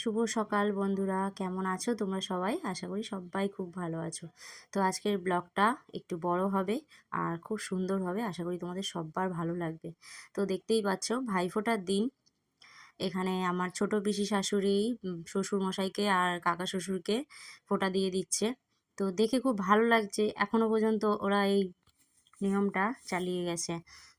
শুভ সকাল বন্ধুরা, কেমন আছো তোমরা সবাই? আশা করি সবাই খুব ভালো আছো। তো আজকের ব্লগটা একটু বড় হবে আর খুব সুন্দর হবে, আশা করি তোমাদের সব্বার ভালো লাগবে। তো দেখতেই পাচ্ছ ভাইফোঁটার দিন। এখানে আমার ছোট পিসি শাশুড়ি শ্বশুর মশাইকে আর কাকা শ্বশুরকে ফোঁটা দিয়ে দিচ্ছে। তো দেখে খুব ভালো লাগছে, এখনও পর্যন্ত ওরা এই নিয়মটা চালিয়ে গেছে।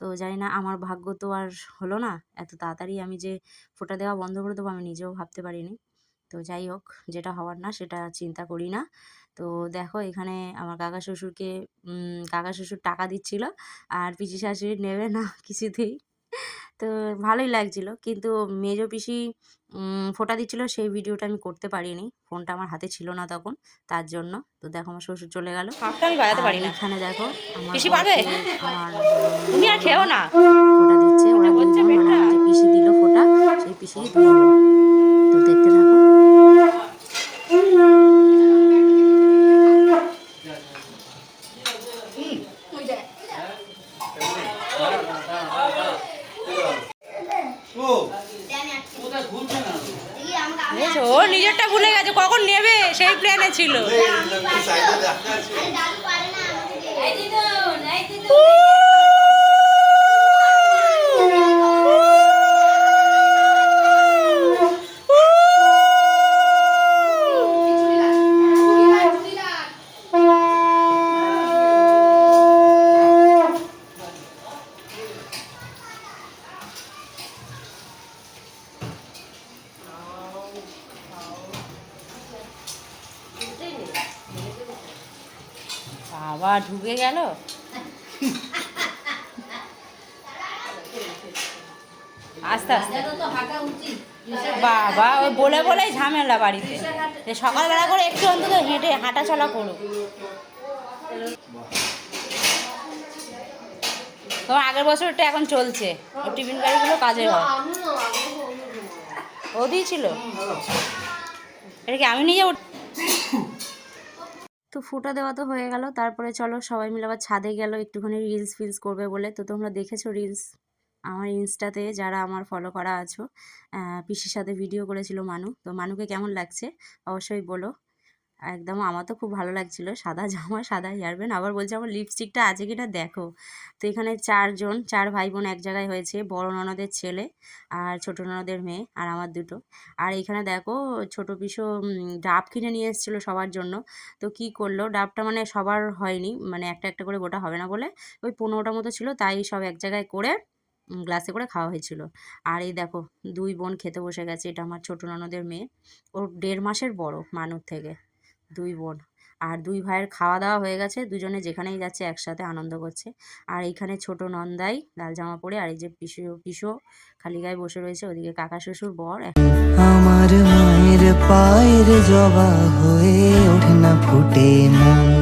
তো জানি না আমার ভাগ্য তো আর হলো না। এত তাড়াতাড়ি আমি যে ফোঁটা দেওয়া বন্ধ করে দেবো আমি নিজেও ভাবতে পারিনি। তো যাই হোক, যেটা হওয়ার না সেটা চিন্তা করি না। তো দেখো এখানে আমার কাকা শ্বশুরকে কাকা শ্বশুর টাকা দিচ্ছিল, আর পিসি শাশুড়ি নেবে না কিছুতেই। তো ভালোই লাগছিল। কিন্তু মেজো পিসি ফোটা দিচ্ছিল সেই ভিডিওটা আমি করতে পারিনি। ফোনটা আমার হাতে ছিল না তখন তার জন্য। তো দেখো আমার শ্বশুর চলে গেল। এখানে দেখো? তুমি আর খেও না? ফোঁটা দিচ্ছে। পিসি দিল ফোঁটা সেই পিসি দুই বোন। তো দেখতে থাকো বুঝেছ? ও নিজেরটা ভুলে গেছে কখন নেবে সেই প্ল্যানে ছিল বাবা ঢুকে গেল। আস্তে আস্তে। বাবা, ওই বলে বলেই ঝামেলা বাড়িতে। সকালবেলা করে একটু অন্তত হেঁটে হাঁটা চলা করো তোমার আগের বছরটা এখন চলছে। ও টিফিন গাড়িগুলো কাজের হয় ও দিয়েছিল এটা কি আমি নিয়ে যাব তো ফুটো দেওয়া তো হয়ে গেল। তারপরে চলো সবাই মিলে আবার ছাদে গেল, একটুখানি রিলস ফিলস করবে বলে। তো তোমরা দেখেছ রিলস আমার ইনস্টাতে, যারা আমার ফলো করা আছো। পিসির সাথে ভিডিও করেছিল মানু। তো মানুকে কেমন লাগছে? অবশ্যই বলো। একদম আমার তো খুব ভালো লাগছিল। সাদা জামা, সাদা হেয়ারব্যান্ড আবার বলছে, আমার লিপস্টিকটা আছে কিনা দেখো। তো এখানে চারজন, চার ভাই বোন এক জায়গায় হয়েছে, বড় ননদের ছেলে আর ছোট ননদের মেয়ে আর আমার দুটো। আর এখানে দেখো, ছোট পিসো ডাব কিনে নিয়ে এসেছিল সবার জন্য। তো কি করল, ডাবটা মানে সবার হয়নি মানে একটা একটা করে গোটা হবে না বলে ওই পনেরোটা মতো ছিল, তাই সব এক জায়গায় করে গ্লাসে করে খাওয়া হয়েছিল। আর এই দেখো, দুই বোন খেতে বসে গেছে, এটা আমার ছোট ননদের মেয়ে। ওর দেড় মাসের বড় মানুর থেকে। দুই বোন। আর দুই ভাইয়ের খাওয়া দাওয়া হয়ে গেছে, দুজনে যেখানেই যাচ্ছে একসাথে আনন্দ করছে। আর এইখানে ছোট নন্দাই লাল জামা পরে, আর এই যে পিসু, পিসো খালি গায়ে বসে রয়েছে, ওদিকে কাকা শ্বশুর, বর আমার মায়ের পায়ের জবা হয়ে ওঠে না ফুটে মন।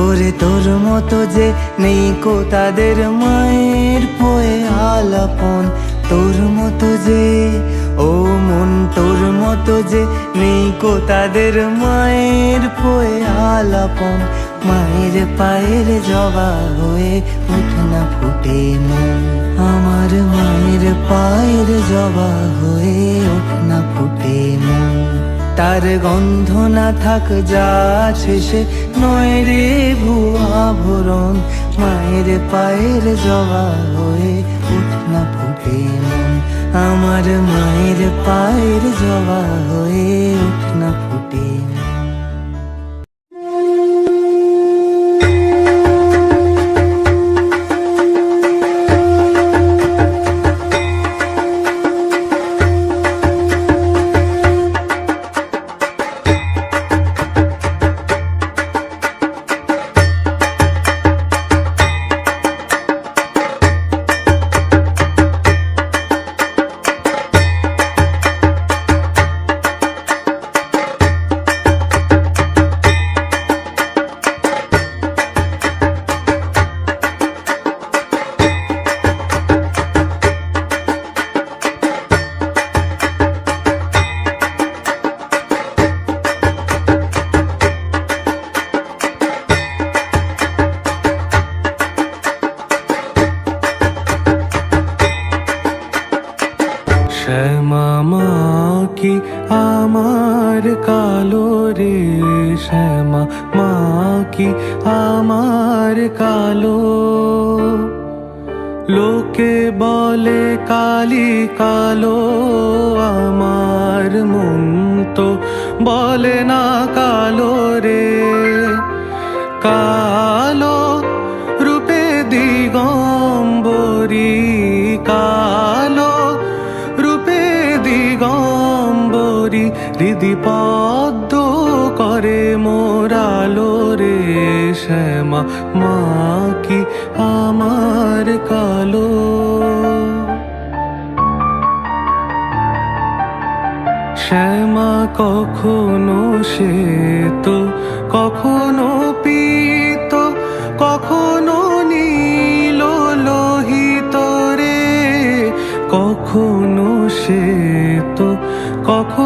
ওরে তোর মতো যে নেই কো তাদের মায়ের পোয়ে আলাপন। তোর মতো যে, ও মন তোর মতো যে নেই কো তাদের মায়ের পোয়ে আলাপন। মায়ের পায়ের জবা হয়ে উঠ না ফুটে মন আমার মায়ের পায়ের জবা হয়ে উঠ না ফুটে মন তার গন্ধ না থাক, যা শেষে নয় রে ভুয়া ভরণ। মায়ের পায়ের জবা হয়ে উঠ না ফুটে মন। আমার মায়ের পায়ের জবা হয়ে উঠ না ফুটে মন। লোকে বলে কালি কালো আমার মন তো বলে না কালো রে। কালো রূপে দিগম্বরী, কালো রূপে দিগম্বরী হৃদি শ্যামা মা কি আমার কালো। শ্যামা কখনো সে তো কখনো পিত, কখনো নীল লোহিত রে। কখনো সে তো কখনো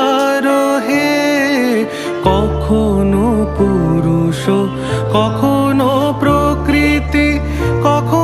কখনো প্রকৃতি কখনো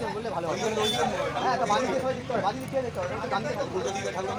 হ্যাঁ। তো বাঁদিকে সবাই দেখতে হবে বাঁদিকে খেয়ে দেখতে হবে গান দেখতে ঠাকুর